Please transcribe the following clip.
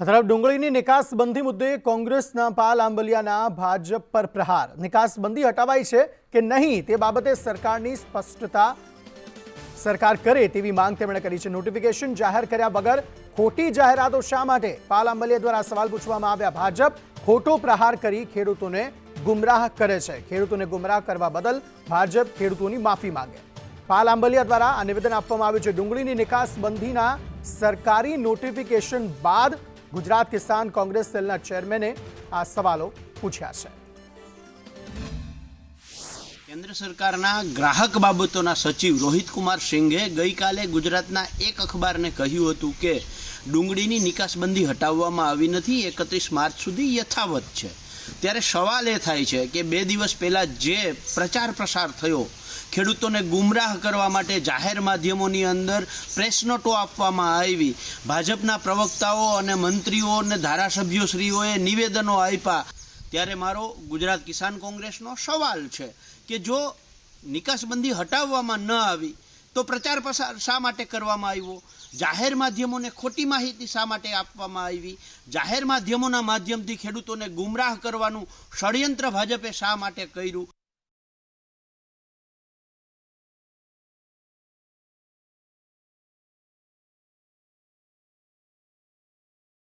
તરફ ડુંગળીની નિકાસબંધી મુદ્દે કોંગ્રેસના પાલ આંબલિયાના ભાજપ પર પ્રહાર. નિકાસબંધી હટાવાઈ છે કે નહીં તે બાબતે સરકારની સ્પષ્ટતા સરકાર કરે તેવી માંગ તેમણે કરી છે. નોટિફિકેશન જાહેર કર્યા વગર ખોટી જાહેરાતો શા માટે? પાલ આંબલિયા દ્વારા સવાલ પૂછવામાં આવ્યા. ભાજપ ખોટો પ્રહાર કરી ખેડૂતોને ગુમરાહ કરે છે. ખેડૂતોને ગુમરાહ કરવા બદલ ભાજપ ખેડૂતોની માફી માંગે. પાલ આંબલિયા દ્વારા આ નિવેદન આપવામાં આવ્યું છે. ડુંગળીની નિકાસબંધીના સરકારી નોટિફિકેશન બાદ ગુજરાત કિસાન કોંગ્રેસ સેલના ચેરમેને આ સવાલો પૂછ્યા છે. કેન્દ્ર સરકારના ગ્રાહક બાબતોના સચિવ રોહિત કુમાર સિંઘે ગઈકાલે ગુજરાતના એક અખબારને કહ્યું હતું કે ડુંગળીની નિકાસબંધી હટાવવામાં આવી નથી, એકત્રીસ માર્ચ સુધી યથાવત છે. ત્યારે સવાલ એ થાય છે કે બે દિવસ પહેલાં જે પ્રચાર પ્રસાર થયો, ખેડૂતોને ગુમરાહ કરવા માટે જાહેર માધ્યમોની અંદર પ્રેસનોટો આપવામાં આવી, ભાજપના પ્રવક્તાઓ અને મંત્રીઓ અને ધારાસભ્યોશ્રીઓએ નિવેદનો આપ્યા, ત્યારે મારો ગુજરાત કિસાન કોંગ્રેસનો સવાલ છે કે જો નિકાસબંધી હટાવવામાં ન આવી તો પ્રચાર પ્રસાર શા માટે કરવામાં આવ્યો? જાહેર માધ્યમોને ખોટી માહિતી શા માટે આપવામાં આવી? જાહેર માધ્યમોના માધ્યમથી ખેડૂતોને ગુમરાહ કરવાનું ષડયંત્ર ભાજપે શા માટે કર્યું?